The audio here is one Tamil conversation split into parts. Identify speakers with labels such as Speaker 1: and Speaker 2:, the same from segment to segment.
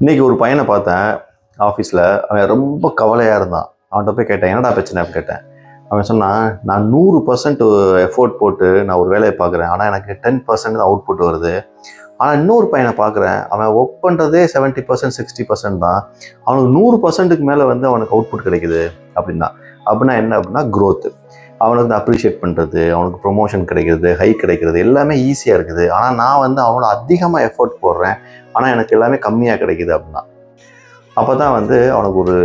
Speaker 1: இன்னைக்கு ஒரு பையனை பார்த்தேன் ஆஃபீஸில் அவன் ரொம்ப கவலையாக இருந்தான். அவன்கிட்ட போய் கேட்டேன் என்னடா பிரச்சனை? அப்படின்னு கேட்டேன். அவன் சொன்னான் நான் நூறு பர்சன்ட் எஃபோர்ட் போட்டு நான் ஒரு வேலையை பார்க்குறேன். ஆனால் எனக்கு டென் பர்சன்ட் தான் அவுட்புட் வருது. ஆனால் இன்னொரு பையனை பார்க்குறேன். அவன் ஒர்க் பண்ணுறதே செவன்ட்டி பர்சன்ட் சிக்ஸ்டி பர்சன்ட் தான். அவனுக்கு நூறு பர்சன்ட்டுக்கு மேலே வந்து அவனுக்கு அவுட்புட் கிடைக்குது அப்படின்னா. அப்படின்னா என்ன அப்படின்னா க்ரோத்து அவனுக்கு வந்து அப்ரிஷியேட் பண்ணுறது அவனுக்கு ப்ரொமோஷன் கிடைக்கிறது ஹை கிடைக்கிறது எல்லாமே ஈஸியாக இருக்குது. ஆனால் நான் வந்து அவனோட அதிகமாக எஃபோர்ட் போடுறேன். ஆனால் எனக்கு எல்லாமே கம்மியாக கிடைக்குது அப்படின்னா. அப்போ தான் வந்து அவனுக்கு ஒரு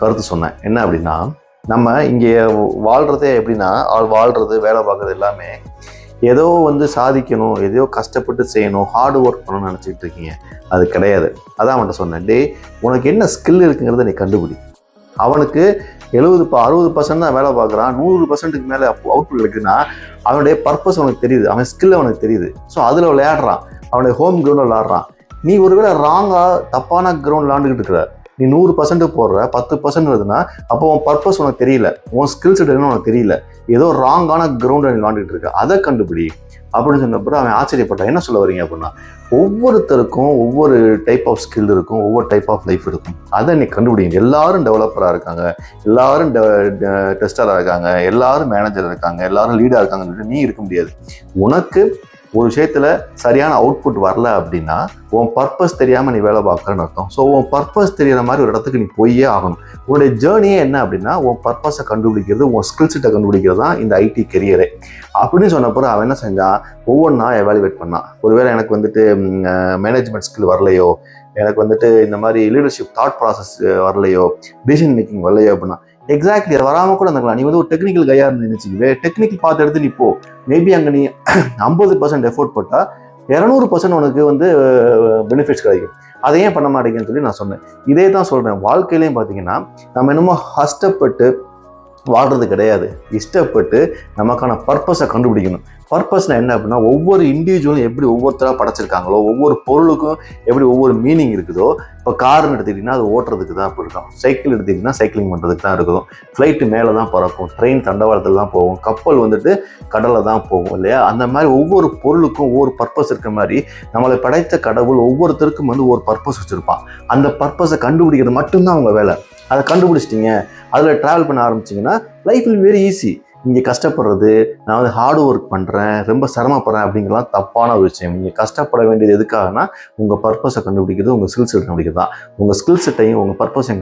Speaker 1: கருத்து சொன்னேன். என்ன அப்படின்னா நம்ம இங்கே வாழ்கிறதே எப்படின்னா அவள் வாழ்கிறது வேலை பார்க்குறது எல்லாமே ஏதோ வந்து சாதிக்கணும் எதையோ கஷ்டப்பட்டு செய்யணும் ஹார்ட் ஒர்க் பண்ணணும்னு நினச்சிட்டு இருக்கீங்க. அது கிடையாது. அதான் அவன்கிட்ட சொன்னேன். டே உனக்கு என்ன ஸ்கில் இருக்குங்கிறத நீ கண்டுபிடி. அவனுக்கு எழுபது அறுபது பர்சன்ட் தான் வேலை பார்க்குறான். நூறு பர்சன்ட்டுக்கு மேலே அவுட்புட் இருக்குன்னா அவனுடைய பர்பஸ் அவனுக்கு தெரியுது. அவன் ஸ்கில் அவனுக்கு தெரியுது. ஸோ அதில் விளையாடுறான். அவனுடைய ஹோம் கிரவுண்டில் விளையாடுறான். நீ ஒருவேளை ராங்காக தப்பான கிரவுண்ட் விளாண்டுக்கிட்டு இருக்கிற நீ நூறு பர்சன்ட் போடுற பத்து பர்சன்ட் வருதுன்னா அப்போ உன் பர்பஸ் உனக்கு தெரியல. உன் ஸ்கில் செட் என்னன்னு உனக்கு தெரியல. ஏதோ ராங்கான கிரவுண்டில் நீ விளாண்டுக்கிட்டு இருக்க. அதை கண்டுபிடி. அப்படின்னு சொன்னப்போ அவன் ஆச்சரியப்பட்டான். என்ன சொல்ல வரீங்க அப்படின்னா ஒவ்வொருத்தருக்கும் ஒவ்வொரு டைப் ஆஃப் ஸ்கில் இருக்கும் ஒவ்வொரு டைப் ஆஃப் லைஃப் இருக்கும். அதை நீ கண்டுபிடிங்க. எல்லாரும் டெவலப்பராக இருக்காங்க. எல்லாரும் டெஸ்டராக இருக்காங்க. எல்லாரும் மேனேஜராக இருக்காங்க. எல்லாரும் லீடாக இருக்காங்கன்னு நீ இருக்க முடியாது. உனக்கு ஒரு விஷயத்தில் சரியான அவுட்புட் வரல அப்படின்னா உன் பர்பஸ் தெரியாமல் நீ வேலை பார்க்குறன்னு அர்த்தம். ஸோ உன் பர்பஸ் தெரியற மாதிரி ஒரு இடத்துக்கு நீ போயே ஆகணும். உன்னுடைய ஜேர்னியே என்ன அப்படின்னா உன் பர்பஸை கண்டுபிடிக்கிறது உன் ஸ்கில் செட்டை கண்டுபிடிக்கிறது தான் இந்த ஐடி கெரியரே அப்படின்னு சொன்னப்போ அவன் என்ன செஞ்சான் ஒவ்வொன்றா எவாலுவேட் பண்ணான் ஒருவேளை எனக்கு வந்துட்டு மேனேஜ்மெண்ட் ஸ்கில் வரலையோ எனக்கு வந்துட்டு இந்த மாதிரி லீடர்ஷிப் தாட் ப்ராசஸ் வரலையோ டிசிஷன் மேக்கிங் வரலையோ அப்படின்னா எக்ஸாக்ட்லி அது வராமல் கூட இருந்துக்கலாம் நீ வந்து ஒரு டெக்னிக்கல் கையாக இருந்து நினச்சிக்குவே டெக்னிக்கல் பார்த்து எடுத்து நீ போ மேபி அங்கே நீ ஐம்பது பர்சன்ட் எஃபோர்ட் போட்டால் இரநூறு பர்சன்ட் உனக்கு வந்து பெனிஃபிட்ஸ் கிடைக்கும். அதை ஏன் பண்ண மாட்டேங்குன்னு சொல்லி நான் சொன்னேன். இதே தான் சொல்கிறேன் வாழ்க்கையிலையும் பார்த்தீங்கன்னா நம்ம என்னமோ கஷ்டப்பட்டு வாழ்றது கிடையாது. இஷ்டப்பட்டு நமக்கான பர்பஸை கண்டுபிடிக்கணும். பர்பஸ்னால் என்ன அப்படின்னா ஒவ்வொரு இண்டிவிஜுவலும் எப்படி ஒவ்வொருத்தராக படைச்சிருக்காங்களோ ஒவ்வொரு பொருளுக்கும் எப்படி ஒவ்வொரு மீனிங் இருக்குதோ இப்போ கார்னு எடுத்துக்கிட்டிங்கன்னா அது ஓட்டுறதுக்கு தான் இப்போ இருக்கும். சைக்கிள் எடுத்துக்கிட்டிங்கன்னா சைக்கிளிங் பண்ணுறதுக்கு தான் இருக்கும். ஃப்ளைட்டு மேலே தான் பறக்கும். ட்ரெயின் தண்டவாளத்தில் தான் போகும். கப்பல் வந்துட்டு கடலில் தான் போகும் இல்லையா? அந்த மாதிரி ஒவ்வொரு பொருளுக்கும் ஒவ்வொரு பர்பஸ் இருக்கிற மாதிரி நம்மளை படைத்த கடவுள் ஒவ்வொருத்தருக்கும் வந்து ஒரு பர்பஸ் வச்சுருப்பான். அந்த பர்பஸை கண்டுபிடிக்கிறது மட்டும்தான் அவங்க வேலை. அதை கண்டுபிடிச்சிட்டிங்க. அதில் ட்ராவல் பண்ண ஆரம்பிச்சிங்கன்னா லைஃப் வில் வெரி ஈஸி நீங்கள் கஷ்டப்படுறது நான் வந்து ஹார்ட் ஒர்க் பண்ணுறேன் ரொம்ப சிரமப்படுறேன் அப்படிங்கலாம் தப்பான ஒரு விஷயம். நீங்கள் கஷ்டப்பட வேண்டியது எதுக்காகனா உங்கள் பர்பஸை கண்டுபிடிக்கிறது உங்கள் ஸ்கில் செட் கண்டுபிடிக்கிறது தான். உங்கள் ஸ்கில் செட்டையும் உங்கள் பர்பஸையும்